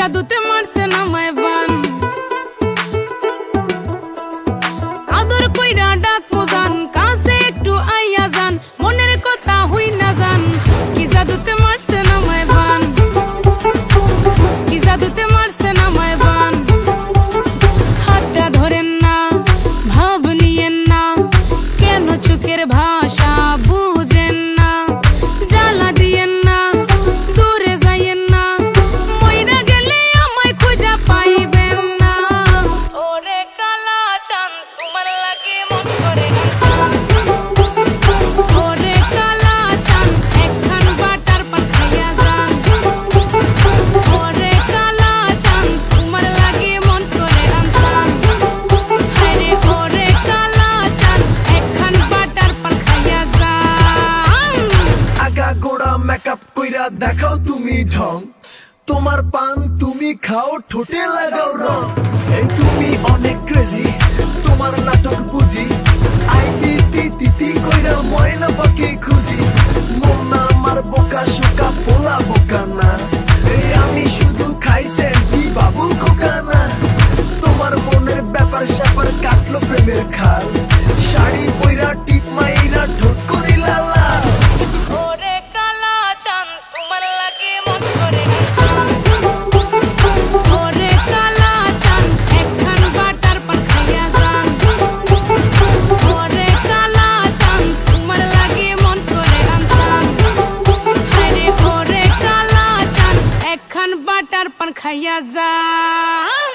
জাদুতে মারছে না মায় আদর কইরা ডাক মোজান কাছে একটু আইয়া যান, মনের কথা হই না যান কি জাদুতে মারছে না মায় বান? কি জাদুতে মারছে না মায় বান? হাতটা ধরেন না, ভাব নিয়েন না, কেন চোখের ভাষা বুঝেন না? মেকআপ কইরা দেখাও তুমি ঢং। তোমার পান তুমি খাও, ঠোঁটে লাগাও রং। এই তুমি অনেক ক্রেজি তোমার নাটক বুঝি। আই তিতি তিতি কইরা ময়না পাখি খুঁজি। আমার বোকা শোকা, পোলা বোকা না। এই আমি শুধু খাই সেন্টি বাবু খোকা না। তোমার মনের ব্যাপার স্যাপার কাটলো প্রেমের খাল। শাড়ি পইরা টিপ একখান বাটার পান খাইয়া যান